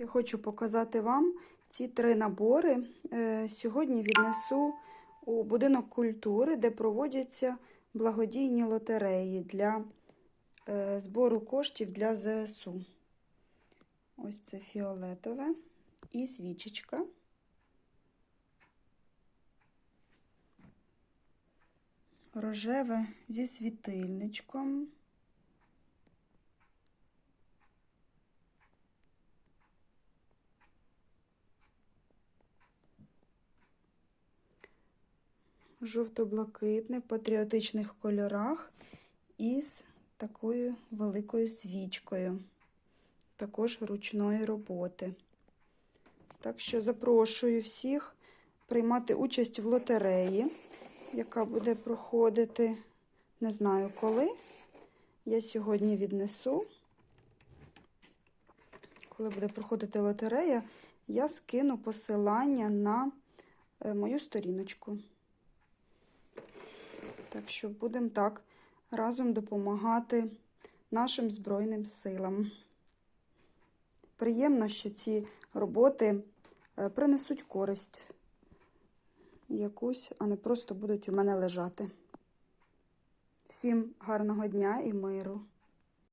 Я хочу показати вам ці три набори. Е, Сьогодні віднесу у будинок культури, де проводяться благодійні лотереї для е, збору коштів для ЗСУ. Ось це фіолетове і свічечка. Рожеве зі світильничком. Жовто-блакитне в патріотичних кольорах із такою великою свічкою, також ручної роботи. Так що запрошую всіх приймати участь в лотереї, яка буде проходити, не знаю коли. Я сьогодні віднесу. Коли буде проходити лотерея, я скину посилання на е, мою сторіночку. Так що будемо так разом допомагати нашим Збройним силам. Приємно, що ці роботи е, принесуть користь якусь, а не просто будуть у мене лежати. Всім гарного дня і миру!